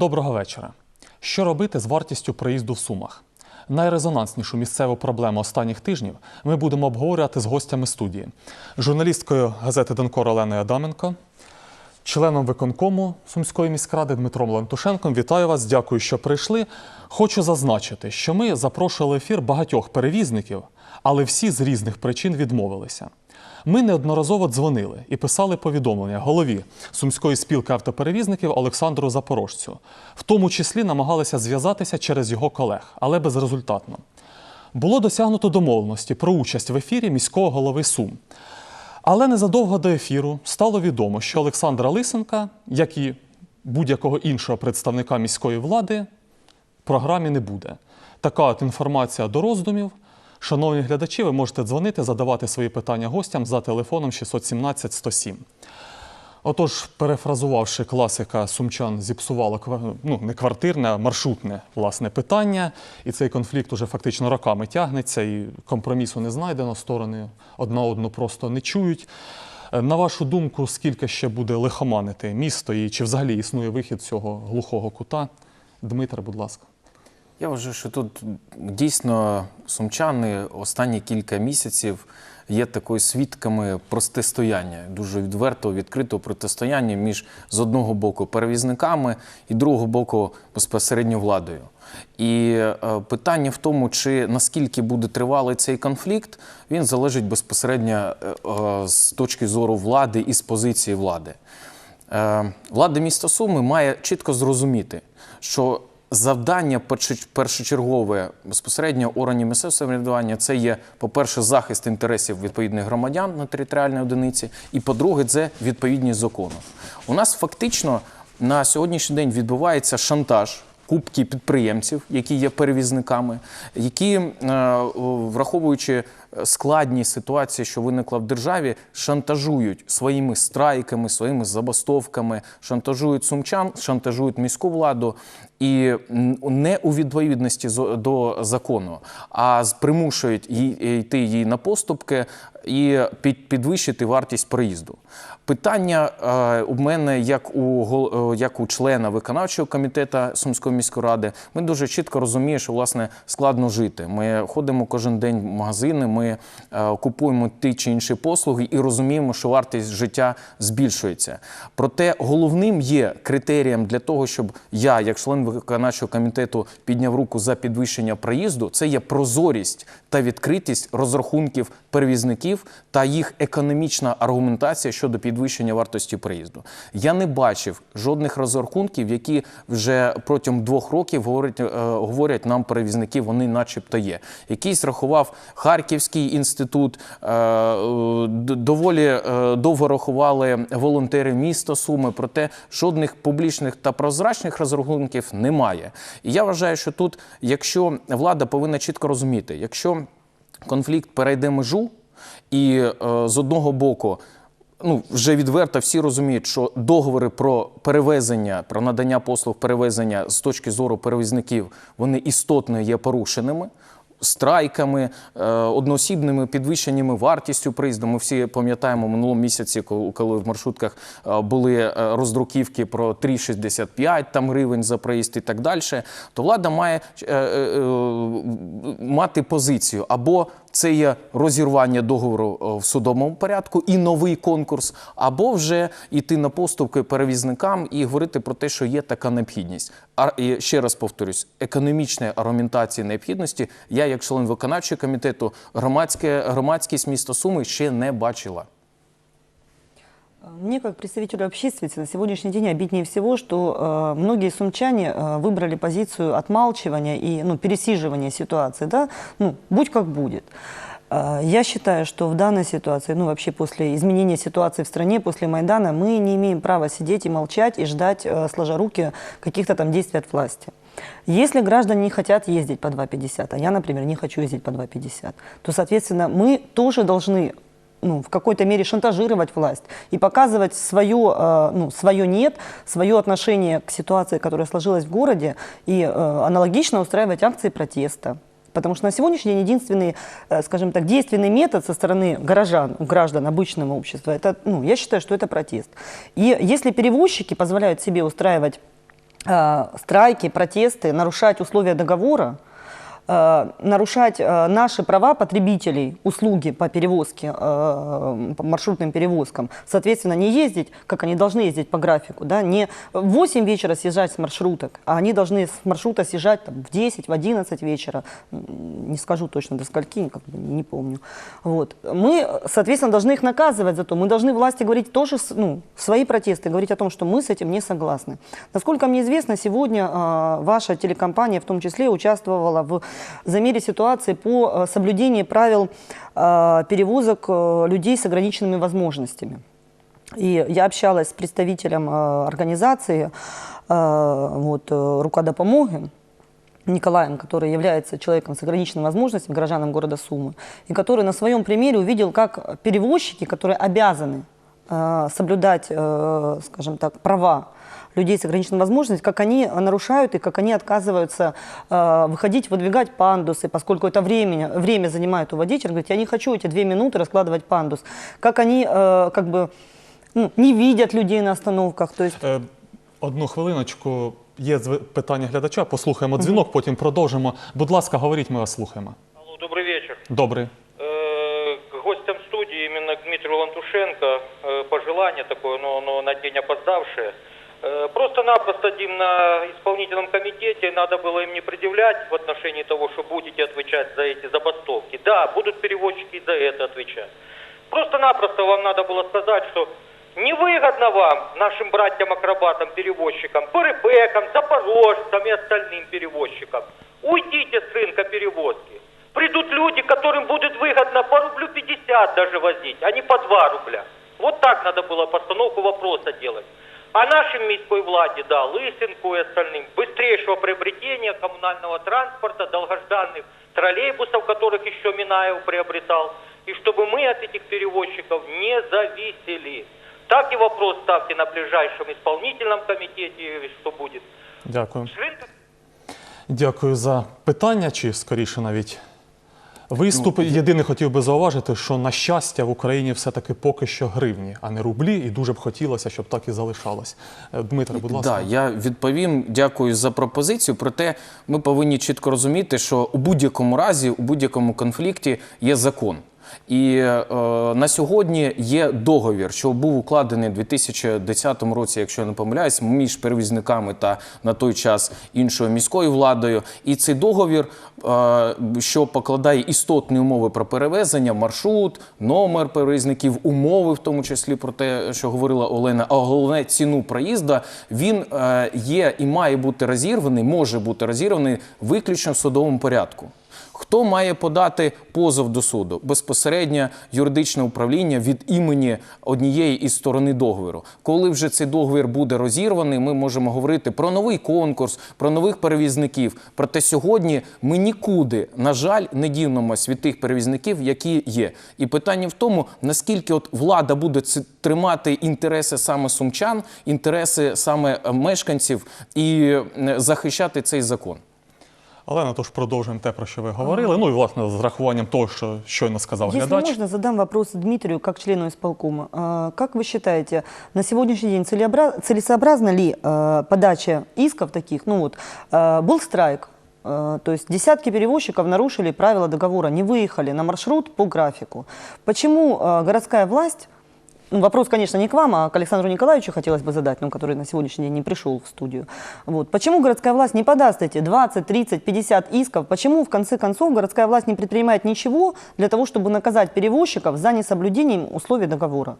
Доброго вечора. Що робити з вартістю проїзду в Сумах? Найрезонанснішу місцеву проблему останніх тижнів ми будемо обговорювати з гостями студії, журналісткою газети Донкор Оленою Адаменко, членом виконкому Сумської міськради Дмитром Лантушенком. Вітаю вас, дякую, що прийшли. Хочу зазначити, що ми запрошували ефір багатьох перевізників, але всі з різних причин відмовилися. Ми неодноразово дзвонили і писали повідомлення голові Сумської спілки автоперевізників Олександру Запорожцю. В тому числі намагалися зв'язатися через його колег, але безрезультатно. Було досягнуто домовленості про участь в ефірі міського голови Сум. Але незадовго до ефіру стало відомо, що Олександра Лисенка, як і будь-якого іншого представника міської влади, в програмі не буде. Така от інформація до роздумів. Шановні глядачі, ви можете дзвонити, задавати свої питання гостям за телефоном 617 107. Отож, перефразувавши класика сумчан, зіпсувало ква- ну, не квартирне, а маршрутне власне питання. І цей конфлікт уже фактично роками тягнеться, і компромісу не знайдено, сторони одна одну просто не чують. На вашу думку, скільки ще буде лихоманити місто, і чи взагалі існує вихід цього глухого кута? Дмитре, будь ласка. Я вважаю, що тут дійсно сумчани останні кілька місяців є такою свідками протистояння, дуже відвертого, відкритого протистояння між з одного боку перевізниками і другого боку безпосередньо владою. І е, питання в тому, чи наскільки буде тривалий цей конфлікт, він залежить безпосередньо е, е, з точки зору влади і з позиції влади. Влада міста Суми має чітко зрозуміти, що завдання першочергове безпосередньо органів місцевого самоврядування це є, по-перше, захист інтересів відповідних громадян на територіальній одиниці, і по-друге, це відповідність закону. У нас фактично на сьогоднішній день відбувається шантаж. Кубки підприємців, які є перевізниками, які, е, враховуючи складні ситуації, що виникла в державі, шантажують своїми страйками, своїми забастовками, шантажують сумчан, шантажують міську владу і не у відповідності до закону, а примушують йти їй на поступки і під- підвищити вартість проїзду. Питання е, у мене, як у е, як у члена виконавчого комітету Сумської міської ради, ми дуже чітко розуміємо, що власне складно жити. Ми ходимо кожен день в магазини, ми е, купуємо ті чи інші послуги і розуміємо, що вартість життя збільшується. Проте головним є критерієм для того, щоб я, як член виконавчого комітету, підняв руку за підвищення проїзду, це є прозорість та відкритість розрахунків перевізників та їх економічна аргументація щодо підвищення вартості проїзду. Я не бачив жодних розрахунків, які вже протягом двох років говорять, е, говорять нам перевізники, вони начебто є. Якийсь рахував Харківський інститут, е, доволі е, довго рахували волонтери міста Суми, проте жодних публічних та прозрачних розрахунків немає. І я вважаю, що тут, якщо влада повинна чітко розуміти, якщо конфлікт перейде межу, і е, з одного боку. Ну, вже відверто всі розуміють, що договори про перевезення, про надання послуг перевезення з точки зору перевізників, вони істотно є порушеними. Страйками, е, одноосібними підвищеннями вартістю проїзду. Ми всі пам'ятаємо минулому місяці, коли в маршрутках е, були е, роздруківки про 3,65 там гривень за проїзд і так далі. То влада має мати позицію або це є розірвання договору е, в судовому порядку і новий конкурс, або вже йти на поступки перевізникам і говорити про те, що є така необхідність. А ще раз повторюсь, економічної аргументації необхідності я, як член виконавчого комітету, громадське громадськість міста Суми ще не бачила. Мне, как представителю общественности, на сегодняшний день обиднее всего, что э, многие сумчане э, выбрали позицию отмалчивания и ну, пересиживания ситуации. Да? Ну, будь как будет. Э, я считаю, что в данной ситуации, ну вообще после изменения ситуации в стране, после Майдана, мы не имеем права сидеть и молчать и ждать, э, сложа руки, каких-то там действий от власти. Если граждане не хотят ездить по 2,50, а я, например, не хочу ездить по 2,50, то, соответственно, мы тоже должны ну, в какой-то мере шантажировать власть и показывать свое, э, ну, свое нет, свое отношение к ситуации, которая сложилась в городе, и э, аналогично устраивать акции протеста. Потому что на сегодняшний день единственный, э, скажем так, действенный метод со стороны горожан, граждан обычного общества, это, ну, я считаю, что это протест. И если перевозчики позволяют себе устраивать э, страйки, протесты, нарушать условия договора, нарушать э, наши права потребителей, услуги по перевозке, э, по маршрутным перевозкам, соответственно, не ездить, как они должны ездить по графику, да, не в 8 вечера съезжать с маршруток, а они должны с маршрута съезжать там, в 10, в 11 вечера, не скажу точно до скольки, как бы не помню. Вот. Мы, соответственно, должны их наказывать за то, мы должны власти говорить тоже ну, свои протесты, говорить о том, что мы с этим не согласны. Насколько мне известно, сегодня э, ваша телекомпания в том числе участвовала в замере ситуации по э, соблюдению правил э, перевозок э, людей с ограниченными возможностями. И я общалась с представителем э, организации э, вот, э, «Рука допомоги», Николаем, который является человеком с ограниченными возможностями, горожаном города Сумы, и который на своем примере увидел, как перевозчики, которые обязаны э, соблюдать, э, скажем так, права людей с ограниченной возможностью, как они нарушают и как они отказываются э, выходить, выдвигать пандусы, поскольку это время, время занимает у водителя. Он говорит, я не хочу эти две минуты раскладывать пандус. Как они э, как бы ну, не видят людей на остановках. То есть Е, Одну хвилиночку. Є зв- питання глядача. Послухаємо дзвінок, потім продовжимо. Будь ласка, говоріть, ми вас слухаємо. Алло, добрый вечер. Добрий. именно к Дмитрию Лантушенко э, пожелание такое, но, но на день опоздавшее. Э, Просто-напросто, Дим, на исполнительном комитете надо было им не предъявлять в отношении того, что будете отвечать за эти забастовки. Да, будут переводчики и за это отвечать. Просто-напросто вам надо было сказать, что невыгодно вам, нашим братьям-акробатам, перевозчикам, ПРПкам, запорожцам и остальным перевозчикам, уйдите с рынка перевозки. Придут люди, которым будет выгодно по рублю 50 даже возить, а не по 2 рубля. Вот так надо было постановку вопроса делать. А нашим міської владі, да, Лысенку и остальным, быстрейшего приобретения коммунального транспорта, долгожданных троллейбусов, которых еще Минаев приобретал, и чтобы мы от этих перевозчиков не зависели. Так и вопрос ставьте на ближайшем исполнительном комитете, что будет. Дякую. С рынка Дякую за питання, чи скоріше навіть виступ. Єдине хотів би зауважити, що на щастя в Україні все-таки поки що гривні, а не рублі, і дуже б хотілося, щоб так і залишалось. Дмитро, будь ласка. Да, я відповім. Дякую за пропозицію. Проте ми повинні чітко розуміти, що у будь-якому разі, у будь-якому конфлікті є закон. І е, на сьогодні є договір, що був укладений у 2010 році, якщо я не помиляюсь, між перевізниками та на той час іншою міською владою. І цей договір, е, що покладає істотні умови про перевезення, маршрут, номер перевізників, умови, в тому числі про те, що говорила Олена, а головне ціну проїзда, він е, є і має бути розірваний, може бути розірваний виключно в судовому порядку. Хто має подати позов до суду? Безпосередньо юридичне управління від імені однієї із сторони договору. Коли вже цей договір буде розірваний, ми можемо говорити про новий конкурс, про нових перевізників. Проте сьогодні ми нікуди, на жаль, не дінемось від тих перевізників, які є. І питання в тому, наскільки от влада буде тримати інтереси саме сумчан, інтереси саме мешканців і е, захищати цей закон. Олена, тож продовжуємо те, про що ви говорили. Ну і власне з рахуванням того, що щойно сказав Если глядач. можно, задам вопрос Дмитрию как члену исполкома. А, Как вы считаете, на сегодняшний день целеобра- целесообразна ли э, подача исков таких? Ну вот, э, был страйк, э, то есть десятки перевозчиков нарушили правила договора, не выехали на маршрут по графику. Почему э, городская власть ну, вопрос, конечно, не к вам, а к Александру Николаевичу хотелось бы задать, ну, который на сегодняшний день не пришел в студию. Вот. Почему городская власть не подаст эти 20, 30, 50 исков? Почему, в конце концов, городская власть не предпринимает ничего для того, чтобы наказать перевозчиков за несоблюдением условий договора?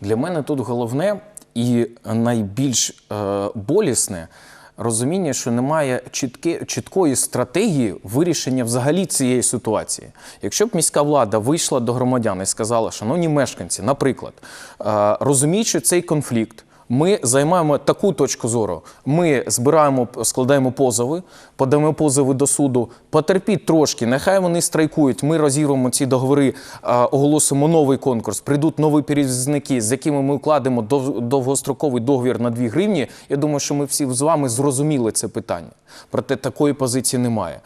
Для мене тут головне і найбільш е, болісне розуміння, що немає чітки, чіткої стратегії вирішення взагалі цієї ситуації. Якщо б міська влада вийшла до громадян і сказала, шановні мешканці, наприклад, е, розуміючи цей конфлікт. Ми займаємо таку точку зору. Ми збираємо, складаємо позови, подаємо позови до суду. Потерпіть трошки, нехай вони страйкують. Ми розірвемо ці договори, оголосимо новий конкурс. Прийдуть нові перевізники, з якими ми укладемо дов- довгостроковий договір на 2 гривні. Я думаю, що ми всі з вами зрозуміли це питання. Проте такої позиції немає.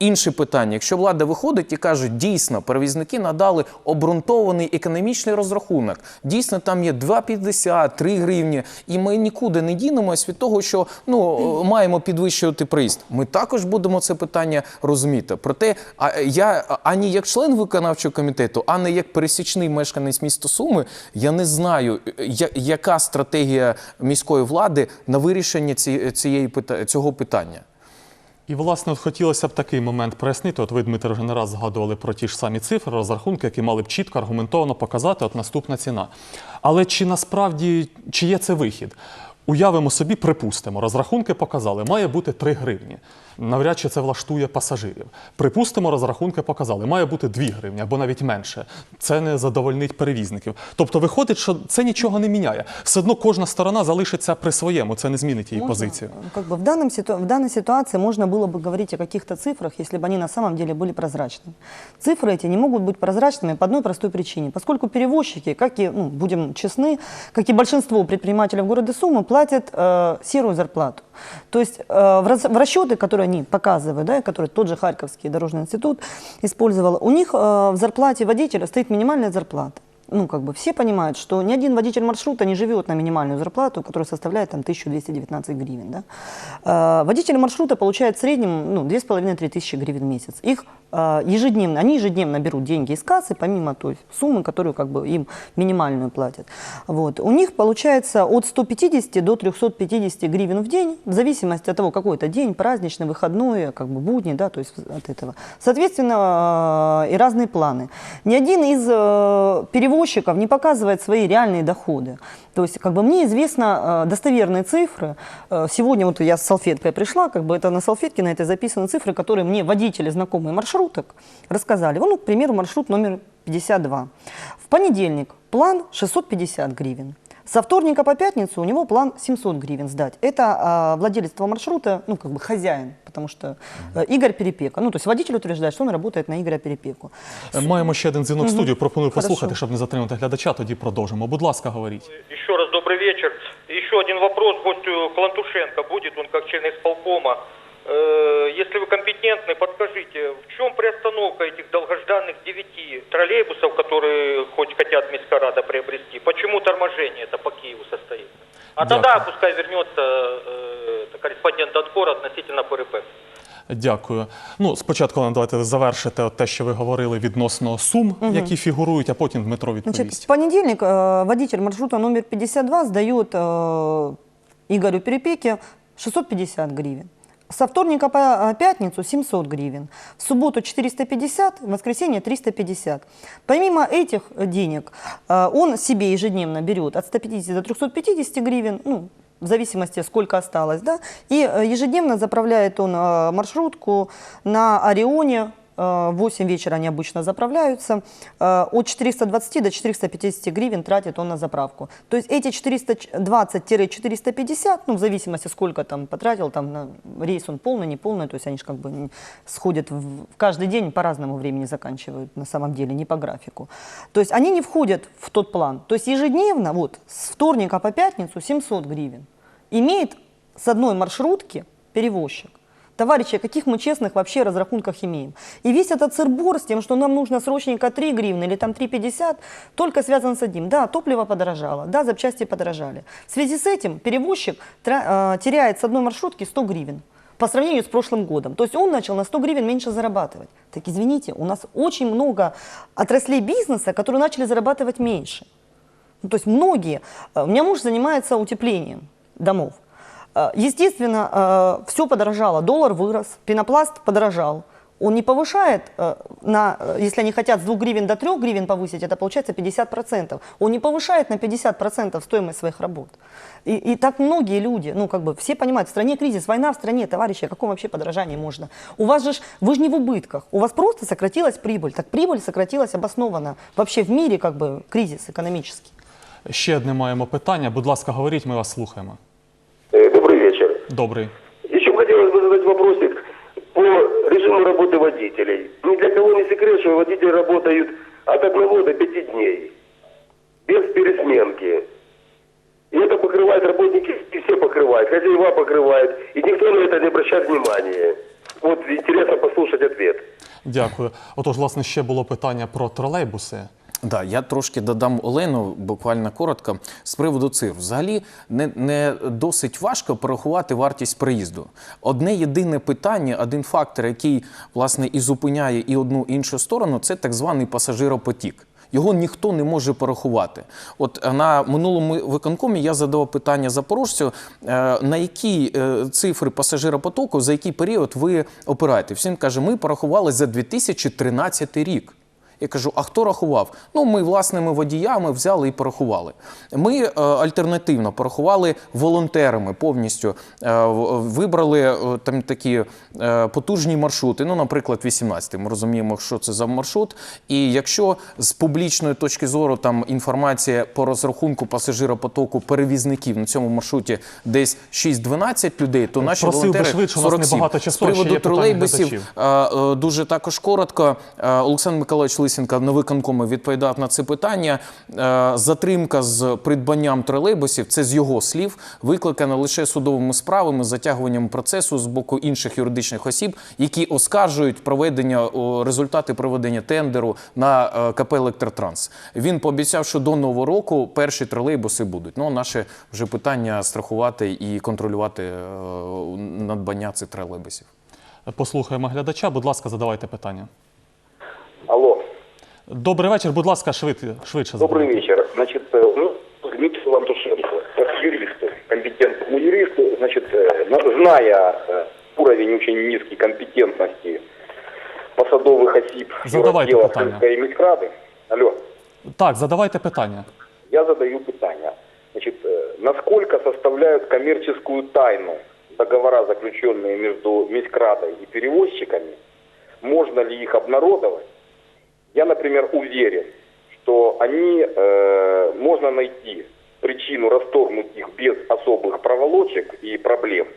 Інше питання: якщо влада виходить і каже, дійсно, перевізники надали обґрунтований економічний розрахунок, дійсно там є 2,50, 3 гривні, і ми нікуди не дінемось від того, що ну маємо підвищувати приїзд. Ми також будемо це питання розуміти. Проте, а я ані як член виконавчого комітету, ані як пересічний мешканець міста Суми, я не знаю, яка стратегія міської влади на вирішення ці- цієї цього питання. І, власне, от хотілося б такий момент прояснити. От ви, Дмитро, вже не раз згадували про ті ж самі цифри, розрахунки, які мали б чітко, аргументовано показати от наступна ціна. Але чи насправді чи є це вихід? Уявимо собі, припустимо, розрахунки показали, має бути 3 гривні. Навряд чи це влаштує пасажирів. Припустимо, розрахунки показали, має бути 2 гривні або навіть менше. Це не задовольнить перевізників. Тобто виходить, що це нічого не міняє. Все одно кожна сторона залишиться при своєму, це не змінить її Можно, позицію. э, Как бы в, данном ситу... в данной ситуации можно было бы говорить о каких-то цифрах, если бы они на самом деле были прозрачными. Цифры эти не могут быть прозрачными по одной простой причине. Поскольку перевозчики, как и, ну, будем честны, как и большинство предпринимателей в городе Сумы, платят э, серую зарплату. То есть э, в, раз- в расчеты, которые они показывают, да, и которые тот же Харьковский дорожный институт использовал, у них э, в зарплате водителя стоит минимальная зарплата Ну, как бы все понимают, что ни один водитель маршрута не живет на минимальную зарплату, которая составляет там 1219 гривен. Да? Э, водители маршрута получают в среднем ну, 2,5-3 тысячи гривен в месяц. Их э, ежедневно, они ежедневно берут деньги из кассы, помимо той суммы, которую как бы им минимальную платят. Вот. У них получается от 150 до 350 гривен в день, в зависимости от того, какой это день, праздничный, выходной, как бы будний, да, то есть от этого. Соответственно, э, и разные планы. Ни один из э, перевозчиков не показывает свои реальные доходы. То есть, как бы мне известно э, достоверные цифры. Э, Сегодня вот я с салфеткой пришла, как бы это на салфетке на этой записаны цифры, которые мне водители знакомые маршруток рассказали. Вот, ну, к примеру, маршрут номер 52. В понедельник план 650 гривен. Со вторника по пятницу у него план 700 гривен сдать. Это а, владелец этого маршрута, ну, как бы хозяин, потому что э, Игорь Перепека. Ну, то есть водитель утверждает, что он работает на Игоря Перепеку. Е, Маємо ще один дзвінок в студію. Пропоную Хорошо. послухати, щоб не затримати глядача. Тоді продовжимо. Будь ласка, говоріть. Еще раз добрый вечер. Еще один вопрос гостю Клантушенко будет, он как член исполкома. Э, Если вы компетентны, подскажите, в чем приостановка этих долгожданных девяти троллейбусов, которые хоть хотят Мискарада приобрести? Почему торможение это по Киеву состоится? А Дякую. тогда пускай вернется э, это корреспондент Донкора относительно ПРП. Дякую. Ну, спочатку нам давайте завершити от те, що ви говорили відносно сум, які фігурують, а потім Дмитро Значит, в відповість. понедельник э, водитель маршрута номер 52 сдает э, Игорю Перепеке 650 гривен. Со вторника по э, пятницу 700 гривен. В субботу 450, в воскресенье 350. Помимо этих денег, э, он себе ежедневно берет от 150 до 350 гривен, ну, в зависимости, сколько осталось, да, и э, ежедневно заправляет он маршрутку на Орионе, в 8 вечера они обычно заправляются. Э, От 420 до 450 гривен тратит он на заправку. То есть эти 420-450, ну, в зависимости, сколько там потратил, там на рейс он полный, не полный, то есть они же как бы сходят в каждый день по разному времени заканчивают, на самом деле, не по графику. То есть они не входят в тот план. То есть ежедневно, вот, с вторника по пятницу 700 гривен имеет с одной маршрутки перевозчик. Товарищи, о каких мы честных вообще разрахунках имеем? И весь этот сырбор с тем, что нам нужно срочненько 3 гривны или там 3,50, только связан с одним. Да, топливо подорожало, да, запчасти подорожали. В связи с этим перевозчик э, теряет с одной маршрутки 100 гривен по сравнению с прошлым годом. То есть он начал на 100 гривен меньше зарабатывать. Так извините, у нас очень много отраслей бизнеса, которые начали зарабатывать меньше. Ну, то есть многие. э, У меня муж занимается утеплением домов. Э, Естественно, все подорожало. Доллар вырос, пенопласт подорожал. Он не повышает, э, на, э, если они хотят с 2 гривен до 3 гривен повысить, это получается 50%. Он не повышает на 50% стоимость своих работ. И, и так многие люди, ну как бы все понимают, в стране кризис, война в стране, товарищи, о каком вообще подорожании можно? У вас же, ж- вы же не в убытках, у вас просто сократилась прибыль. Так прибыль сократилась обоснованно. Вообще в мире как бы кризис экономический. Ще одне маємо питання. Будь ласка, говоріть, ми вас слухаємо. Э, Добрый вечер. Добрий. Еще хотелось бы задать вопросик по режиму работы водителей. Ни для кого не секрет, что водители работают от одного до пяти дней. Без пересменки. И это покрывают работники, и все покрывают, хозяева покрывают. И никто на это не обращает внимания. Вот интересно послушать ответ. Дякую. Отож, власне, ще було питання про тролейбуси. Да, я трошки додам Олену, буквально коротко, з приводу цифр. Взагалі не, не досить важко порахувати вартість проїзду. Одне єдине питання, один фактор, який власне і зупиняє і одну і іншу сторону, це так званий пасажиропотік. Його ніхто не може порахувати. От е, на минулому виконкомі я задавав питання запорожцю, е, на які е, цифри пасажиропотоку, за який період ви опираєте. Він каже, ми порахували за 2013 рік. Я кажу, а хто рахував? Ну, ми власними водіями взяли і порахували. Ми е, альтернативно порахували волонтерами повністю. Е, вибрали е, там такі е, потужні маршрути. Ну, наприклад, 18. Ми розуміємо, що це за маршрут. І якщо з публічної точки зору там інформація по розрахунку пасажиропотоку перевізників на цьому маршруті десь 6-12 людей, то наші Просив би волонтери швидше, у нас 47. небагато З часу, ще приводу тролейбусів. Е, е, Дуже також коротко. Е, Олександр Миколаївич Лисенко на виконкомі відповідав на це питання. Е, Затримка з придбанням тролейбусів, це з його слів, викликана лише судовими справами, затягуванням процесу з боку інших юридичних осіб, які оскаржують проведення результати проведення тендеру на е, КП Електротранс. Він пообіцяв, що до нового року перші тролейбуси будуть. Ну, наше вже питання страхувати і контролювати е, надбання цих тролейбусів. Послухаємо глядача. Будь ласка, задавайте питання. Алло, Добрий вечір, будь ласка, швидше, швидше добрый задавайте. вечер. Значит, э, ну, Дмитрий Лантушенко, как юристу, компетентному юристу, значит, э, на- зная э, уровень очень низкой компетентности посадовых осіб Задавайте Юродела, питання. Сельской и Міськради, алло, Так, задавайте питання. я задаю питание. Значит, э, насколько составляют коммерческую тайну договора, заключенные между Міськрадой и перевозчиками? Можно ли их обнародовать? я, например, уверен, что они, э, можно найти причину расторгнуть их без особых проволочек и проблем.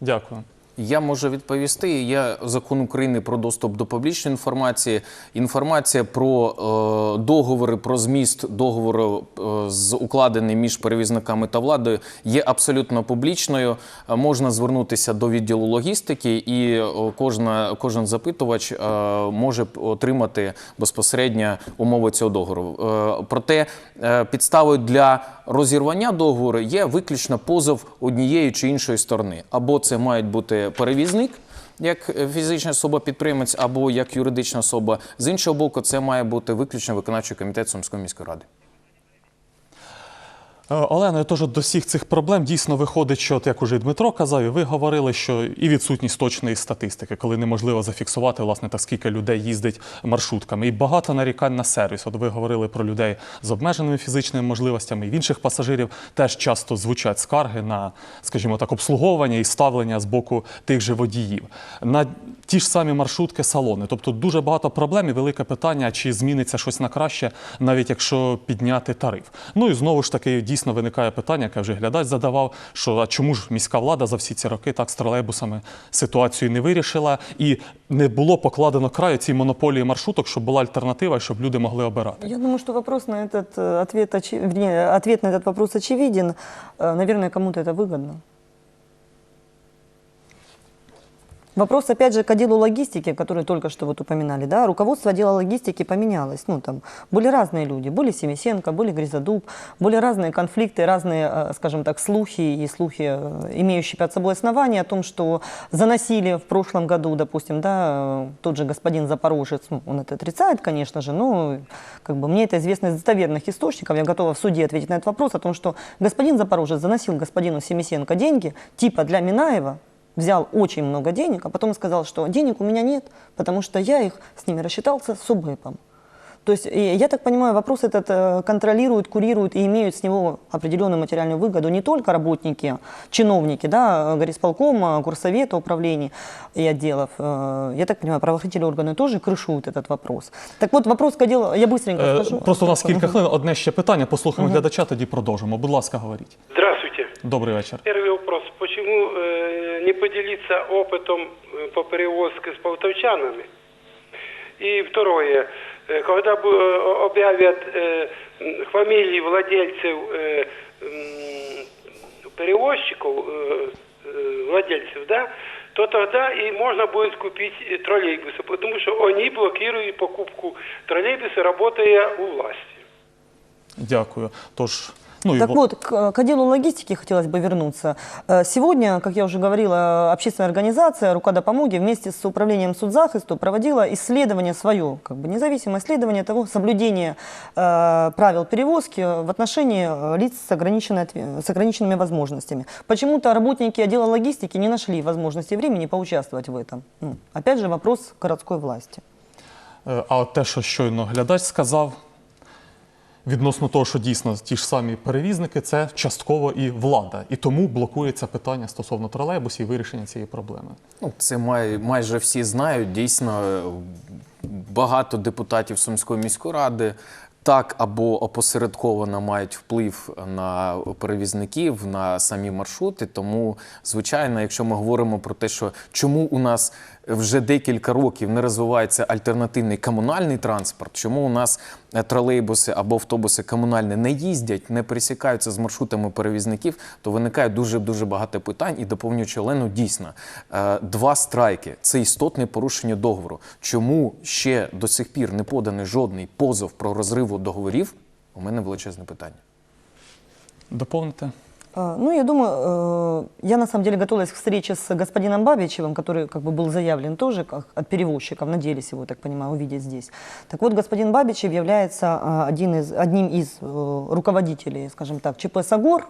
Дякую. Я можу відповісти. Є закон України про доступ до публічної інформації. Інформація про е, договори, про зміст договору е, з укладений між перевізниками та владою є абсолютно публічною. Е, можна звернутися до відділу логістики, і е, кожна, кожен запитувач е, може отримати безпосередньо умови цього договору. Е, проте е, підставою для розірвання договору є виключно позов однієї чи іншої сторони. Або це мають бути перевізник, як фізична особа підприємець, або як юридична особа. З іншого боку, це має бути виключно виконавчий комітет Сумської міської ради. Е, Олена, тож до всіх цих проблем дійсно виходить, що, от як уже і Дмитро казав, і ви говорили, що і відсутність точної статистики, коли неможливо зафіксувати, власне, так скільки людей їздить маршрутками. І багато нарікань на сервіс. От ви говорили про людей з обмеженими фізичними можливостями, і в інших пасажирів теж часто звучать скарги на, скажімо так, обслуговування і ставлення з боку тих же водіїв. На ті ж самі маршрутки, салони. Тобто дуже багато проблем і велике питання, чи зміниться щось на краще, навіть якщо підняти тариф. Ну і знову ж таки дійсно виникає питання, яке вже глядач задавав, що а чому ж міська влада за всі ці роки так з тролейбусами ситуацію не вирішила і не було покладено краю цій монополії маршруток, щоб була альтернатива, і щоб люди могли обирати. Я думаю, что вопрос на этот э, ответ, очи- вернее, ответ на этот вопрос очевиден. Э, Наверное, кому-то это выгодно. Вопрос, опять же, к отделу логистики, который только что вот упоминали, да, руководство отдела логистики поменялось, ну, там, были разные люди, были Семисенко, были Гризодуб, были разные конфликты, разные, э, скажем так, слухи и слухи, э, имеющие под собой основания о том, что заносили в прошлом году, допустим, да, э, тот же господин Запорожец, ну, он это отрицает, конечно же, но как бы мне это известно из достоверных источников, я готова в суде ответить на этот вопрос о том, что господин Запорожец заносил господину Семисенко деньги, типа для Минаева, взял очень много денег, а потом сказал, что денег у меня нет, потому что я их с ними рассчитался с УБЭПом. То есть, и я так понимаю, вопрос этот э, контролируют, курируют и имеют с него определенную материальную выгоду не только работники, чиновники, да, горисполкома, горсовета, управлений и отделов. Э, Я так понимаю, правоохранительные органы тоже крышуют этот вопрос. Так вот, вопрос к отделу, я быстренько Е, скажу. Просто у нас кілька Мгм. хвилин. Одне ще питання. Послухаємо глядача, тоді продовжимо. Будь ласка, говоріть. Здравствуйте. Добрий вечір. Первый вопрос. Почему э, не поделиться опытом э, по перевозке с полтавчанами? И второе. Э, Когда бу- э, объявят э, м, фамилии владельцев э, м, перевозчиков, э, э, владельцев, да, то тогда и можно будет купить э, троллейбусы, потому что они блокируют покупку троллейбуса, работая у власти. Дякую. Тож, ну Так во- вот, к, к делу логистики хотелось бы вернуться. Э, Сегодня, как я уже говорила, общественная организация «Рука допомоги» вместе с управлением судзахисту проводила исследование свое, как бы независимое исследование того соблюдения э, правил перевозки в отношении э, лиц с, ограниченной с ограниченными возможностями. Почему-то работники отдела логистики не нашли возможности времени поучаствовать в этом. Ну, опять же, вопрос городской власти. А от те, що щойно глядач сказав, відносно того, що дійсно ті ж самі перевізники, це частково і влада. І тому блокується питання стосовно тролейбусів і вирішення цієї проблеми. Ну, це май, майже всі знають. Дійсно, багато депутатів Сумської міської ради так або опосередковано мають вплив на перевізників, на самі маршрути. Тому, звичайно, якщо ми говоримо про те, що чому у нас вже декілька років не розвивається альтернативний комунальний транспорт, чому у нас е, тролейбуси або автобуси комунальні не їздять, не пересікаються з маршрутами перевізників, то виникає дуже дуже багато питань. І доповнюючи Олену, дійсно е, два страйки це істотне порушення договору. Чому ще до сих пір не поданий жодний позов про розриву договорів? У мене величезне питання. Доповните? А, Ну, я думаю, э, я на самом деле готовилась к встрече с господином Бабичевым, который как бы был заявлен тоже как от перевозчиков, надеялись его, так понимаю, увидеть здесь. Так вот, господин Бабичев является а, один из, одним из э, руководителей, скажем так, ЧП «Сагор»,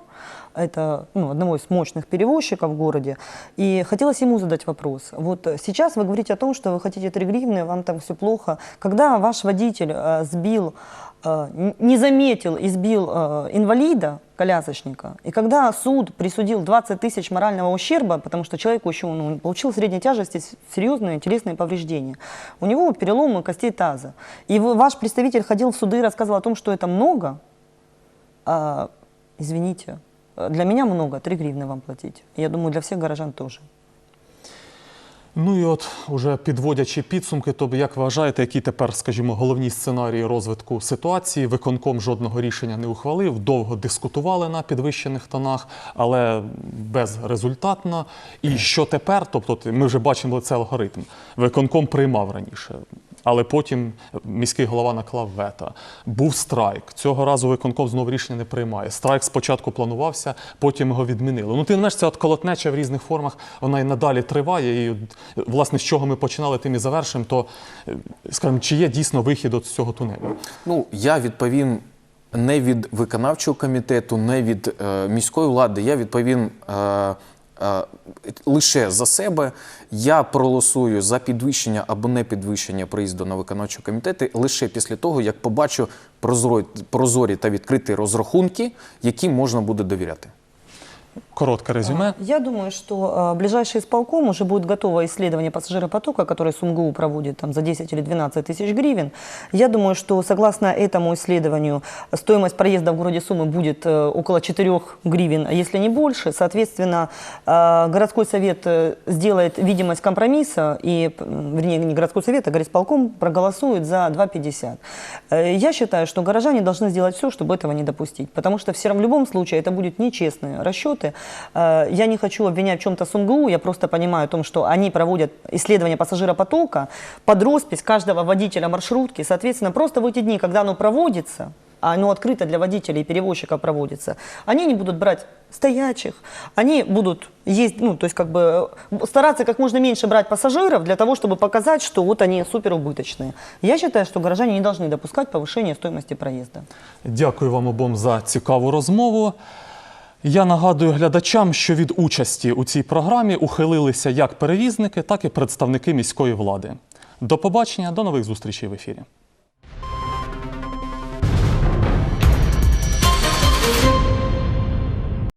это ну, одного из мощных перевозчиков в городе. И хотелось ему задать вопрос. Вот сейчас вы говорите о том, что вы хотите 3 гривны, вам там все плохо. Когда ваш водитель э, сбил, не заметил и сбил э, инвалида, колясочника, и когда суд присудил 20 тысяч морального ущерба, потому что человеку еще ну, получил средней тяжести серьезные телесные повреждения, у него переломы костей таза. И ваш представитель ходил в суды и рассказывал о том, что это много, а, извините, э, для меня много, 3 гривны вам платить. Я думаю, для всех горожан тоже. Ну і от, уже підводячи підсумки, то як вважаєте, які тепер, скажімо, головні сценарії розвитку ситуації? Виконком жодного рішення не ухвалив, довго дискутували на підвищених тонах, але безрезультатно. І що тепер? Тобто, ми вже бачимо цей алгоритм. Виконком приймав раніше. Але потім міський голова наклав вето. Був страйк. Цього разу виконком знову рішення не приймає. Страйк спочатку планувався, потім його відмінили. Ну, ти знаєш, ця от колотнеча в різних формах, вона і надалі триває. І, власне, з чого ми починали, тим і завершимо, то, е, скажімо, чи є дійсно вихід з цього тунелю? Ну, я відповім не від виконавчого комітету, не від е, міської влади. Я відповім е, лише за себе. Я проголосую за підвищення або не підвищення приїзду на виконавчі комітети лише після того, як побачу прозорі та відкриті розрахунки, яким можна буде довіряти. Коротке резюме. Я думаю, что э, ближайший исполком уже будет готово исследование пассажиропотока, которое СумГУ проводит там, за 10 или 12 тысяч гривен. Я думаю, что согласно этому исследованию стоимость проезда в городе Сумы будет э, около 4 гривен, а если не больше. Соответственно, городской совет э, сделает видимость компромисса, и, вернее, не городской совет, а горисполком проголосует за 2,50. Э, Я считаю, что горожане должны сделать все, чтобы этого не допустить, потому что все равно в любом случае это будут нечестные расчеты. Э, Я не хочу обвинять в чем-то СумГУ, я просто понимаю о том, что они проводят исследование пассажиропотока под роспись каждого водителя маршрутки. Соответственно, просто в эти дни, когда оно проводится, а оно открыто для водителей и перевозчиков проводится, они не будут брать стоячих, они будут есть, ну, то есть как бы э, стараться как можно меньше брать пассажиров для того, чтобы показать, что вот они суперубыточные. Я считаю, что горожане не должны допускать повышения стоимости проезда. Дякую вам обом за цікаву розмову. Я нагадую глядачам, що від участі у цій програмі ухилилися як перевізники, так і представники міської влади. До побачення, до нових зустрічей в ефірі.